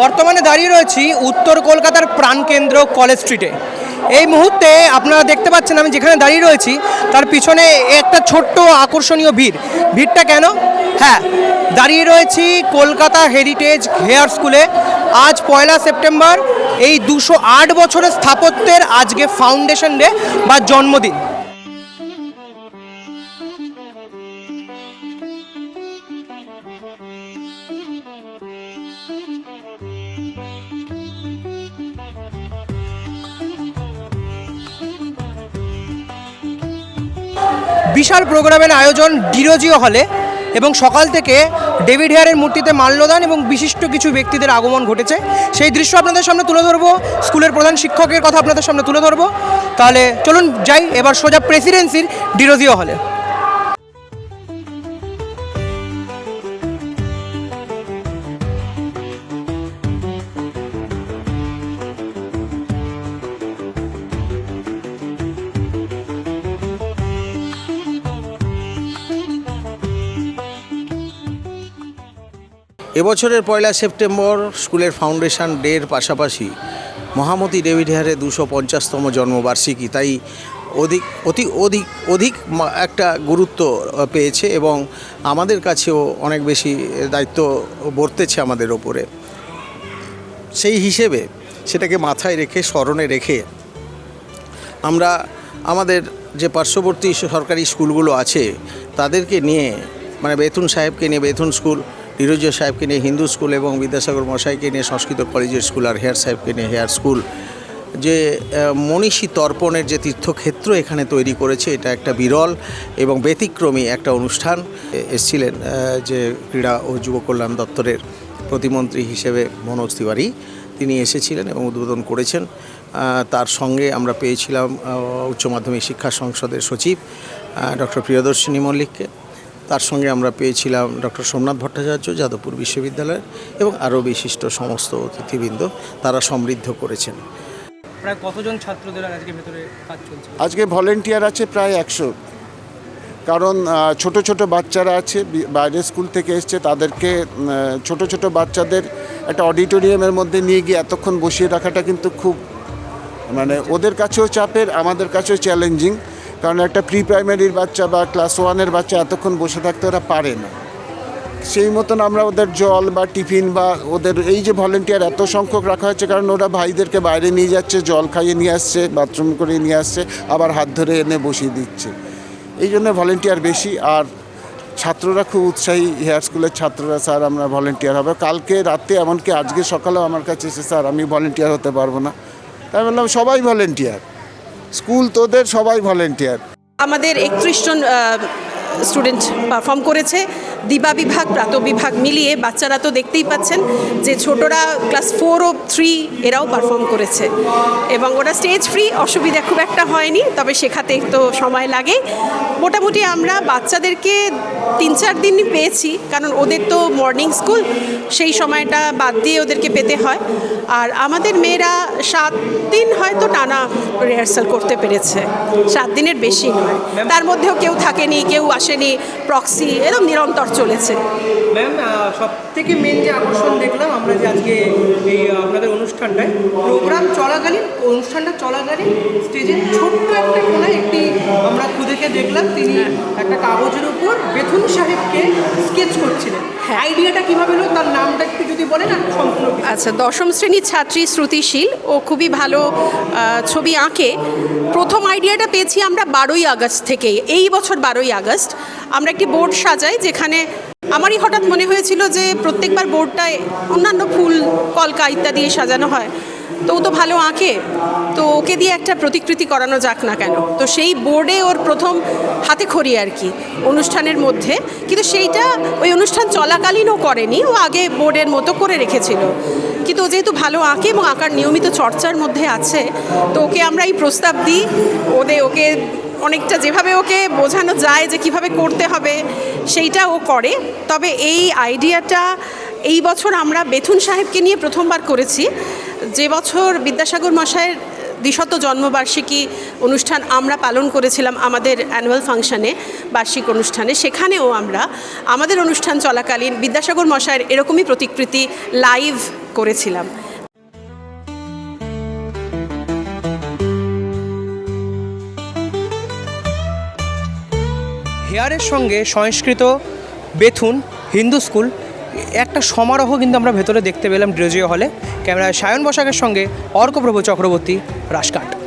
বর্তমানে দাঁড়িয়ে রয়েছি উত্তর কলকাতার প্রাণকেন্দ্র কলেজ স্ট্রিটে। এই মুহূর্তে আপনারা দেখতে পাচ্ছেন আমি যেখানে দাঁড়িয়ে রয়েছি, তার পিছনে একটা ছোট্ট আকর্ষণীয় ভিড়। ভিড়টা কেন? হ্যাঁ দাঁড়িয়ে রয়েছি কলকাতা হেরিটেজ হেয়ার স্কুলে। আজ পয়লা সেপ্টেম্বর, এই দুশো আট বছরের স্থাপত্যের আজকে ফাউন্ডেশন ডে বা জন্মদিন। বিশাল প্রোগ্রামের আয়োজন ডিরোজিও হলে এবং সকাল থেকে ডেভিড হেয়ারের মূর্তিতে মাল্যদান এবং বিশিষ্ট কিছু ব্যক্তিদের আগমন ঘটেছে। সেই দৃশ্য আপনাদের সামনে তুলে ধরবো। স্কুলের প্রধান শিক্ষকের কথা আপনাদের সামনে তুলে ধরবো। তাহলে চলুন যাই, এবার সোজা প্রেসিডেন্সির ডিরোজিও হলে। এবছরের পয়লা সেপ্টেম্বর স্কুলের ফাউন্ডেশন ডের পাশাপাশি মহামতি ডেভিড হেয়ারের দুশো পঞ্চাশতম জন্মবার্ষিকী, তাই অধিক, অতি অধিক অধিক একটা গুরুত্ব পেয়েছে এবং আমাদের কাছেও অনেক বেশি দায়িত্ব বর্তেছে আমাদের ওপরে। সেই হিসেবে সেটাকে মাথায় রেখে, স্মরণে রেখে আমরা আমাদের যে পার্শ্ববর্তী সরকারি স্কুলগুলো আছে, তাদেরকে নিয়ে মানে বেথুন সাহেবকে নিয়ে, বেথুন স্কুল নিরঞ্জন সাহেবকে নিয়ে হিন্দু স্কুল এবং বিদ্যাসাগর মশাইকে নিয়ে সংস্কৃত কলেজের স্কুল আর হেয়ার সাহেবকে নিয়ে হেয়ার স্কুল। যে মনীষী তর্পণের যে তীর্থক্ষেত্র এখানে তৈরি করেছে, এটা একটা বিরল এবং ব্যতিক্রমী একটা অনুষ্ঠান। এসছিলেন যে ক্রীড়া ও যুব কল্যাণ দপ্তরের প্রতিমন্ত্রী হিসেবে মনোজ তিওয়ারি। তিনি এসেছিলেন এবং উদ্বোধন করেছেন। তার সঙ্গে আমরা পেয়েছিলাম উচ্চ মাধ্যমিক শিক্ষা সংসদের সচিব ডক্টর প্রিয়দর্শিনী মল্লিককে। তার সঙ্গে আমরা পেয়েছিলাম ডক্টর সোমনাথ ভট্টাচার্য যাদবপুর বিশ্ববিদ্যালয়ের এবং আরও বিশিষ্ট সমস্ত অতিথিবৃন্দ তারা সমৃদ্ধ করেছেন। প্রায় কতজন ছাত্রদের আজকে ভেতরে কাজ চলছে? আজকে ভলেন্টিয়ার আছে প্রায় একশো। কারণ ছোট ছোট বাচ্চারা আছে বি- বাইরের স্কুল থেকে এসছে তাদেরকে ছোট ছোট বাচ্চাদের একটা অডিটোরিয়ামের মধ্যে নিয়ে গিয়ে এতক্ষণ বসিয়ে রাখাটা কিন্তু খুব মানে ওদের কাছেও চাপের আমাদের কাছেও চ্যালেঞ্জিং। কারণ একটা প্রি প্রাইমারির বাচ্চা বা ক্লাস ওয়ানের বাচ্চা এতক্ষণ বসে থাকতে ওরা পারে না। সেই মতন আমরা ওদের জল বা টিফিন বা ওদের এই যে ভলেন্টিয়ার এত সংখ্যক রাখা হচ্ছে কারণ ওরা ভাইদেরকে বাইরে নিয়ে যাচ্ছে, জল খাইয়ে নিয়ে আসছে বাথরুম করে নিয়ে আসছে, আবার হাত ধরে এনে বসিয়ে দিচ্ছে। এই জন্য ভলেন্টিয়ার বেশি, আর ছাত্ররা খুব উৎসাহী, হেয়ার স্কুলের ছাত্ররা, স্যার, আমরা ভলেন্টিয়ার হবে। কালকে রাতে, এমনকি আজকে সকালেও আমার কাছে এসে, স্যার, আমি ভলেন্টিয়ার হতে পারব না। তাই বললাম, সবাই ভলেন্টিয়ার স্কুল তোদের সবাই ভলেন্টিয়ার। আমাদের একত্রিশ জন স্টুডেন্ট পারফর্ম করেছে। দিবা বিভাগ, প্রাত বিভাগ মিলিয়ে বাচ্চারা তো দেখতেই পাচ্ছেন যে ছোটরা ক্লাস ফোর ও থ্রি এরাও পারফর্ম করেছে। এবং ওরা স্টেজ ফ্রি, অসুবিধা খুব একটা হয়নি, তবে শেখাতে তো সময় লাগে। মোটামুটি আমরা বাচ্চাদেরকে তিন চার দিনই পেয়েছি, কারণ ওদের তো মর্নিং স্কুল, সেই সময়টা বাদ দিয়ে ওদেরকে পেতে হয়। আর আমাদের মেয়েরা সাত দিন হয়তো টানা রিহার্সাল করতে পেরেছে, সাত দিনের বেশি নয়। তার মধ্যেও কেউ থাকেনি, কেউ আসেনি, প্রক্সি এরকম নিরন্তর চলেছে। ম্যাম সব থেকে মেন যে আকর্ষণ দেখলাম আমরা যে আজকে এই আপনাদের অনুষ্ঠানটায় প্রোগ্রাম চলাকালীন অনুষ্ঠানটা চলাকালীন স্টেজের ছোট্ট একটা কোনায় একটি আমরা খুদেকে দেখলাম তিনি একটা কাগজের উপর বেথুন সাহেবকে স্কেচ করছিলেন। আইডিয়াটা কীভাবে হলো? তার নামটা একটু আর সম্পূর্ণ আচ্ছা দশম শ্রেণির ছাত্রী শ্রুতিশীল ও খুবই ভালো ছবি আঁকে। প্রথম আইডিয়াটা পেয়েছি আমরা বারোই আগস্ট থেকেই। এই বছর বারোই আগস্ট আমরা একটি বোর্ড সাজাই যেখানে আমারই হঠাৎ মনে হয়েছিল যে প্রত্যেকবার বোর্ডটায় অন্যান্য ফুল, কলকা ইত্যাদি সাজানো হয়। তো ও তো ভালো আঁকে। তো ওকে দিয়ে একটা প্রতিকৃতি করানো যাক না কেন। তো সেই বোর্ডে ওর প্রথম হাতে খড়ি আর কি, অনুষ্ঠানের মধ্যে। কিন্তু সেইটা ওই অনুষ্ঠান চলাকালীনও করেনি, ও আগে বোর্ডের মতো করে রেখেছিল। কিন্তু ও যেহেতু ভালো আঁকে এবং আঁকার নিয়মিত চর্চার মধ্যে আছে, তো ওকে আমরা এই প্রস্তাব দিই। ওদের ওকে অনেকটা যেভাবে ওকে বোঝানো যায় যে কীভাবে করতে হবে, সেইটা ও করে। তবে এই আইডিয়াটা এই বছর আমরা বেথুন সাহেবকে নিয়ে প্রথমবার করেছি। যে বছর বিদ্যাসাগর মশাইয়ের দ্বিশত জন্মবার্ষিকী অনুষ্ঠান আমরা পালন করেছিলাম আমাদের অ্যানুয়াল ফাংশানে বার্ষিক অনুষ্ঠানে, সেখানেও আমরা আমাদের অনুষ্ঠান চলাকালীন বিদ্যাসাগর মশাইয়ের এরকমই প্রতিকৃতি লাইভ করেছিলাম। হেয়ারের সঙ্গে সংস্কৃত বেথুন হিন্দু স্কুল একটা সমারোহ কিন্তু আমরা ভেতরে দেখতে পেলাম ড্রেজিও হলে। ক্যামেরায় সায়ন বসাকের সঙ্গে অর্কপ্রভু চক্রবর্তী রাজকাট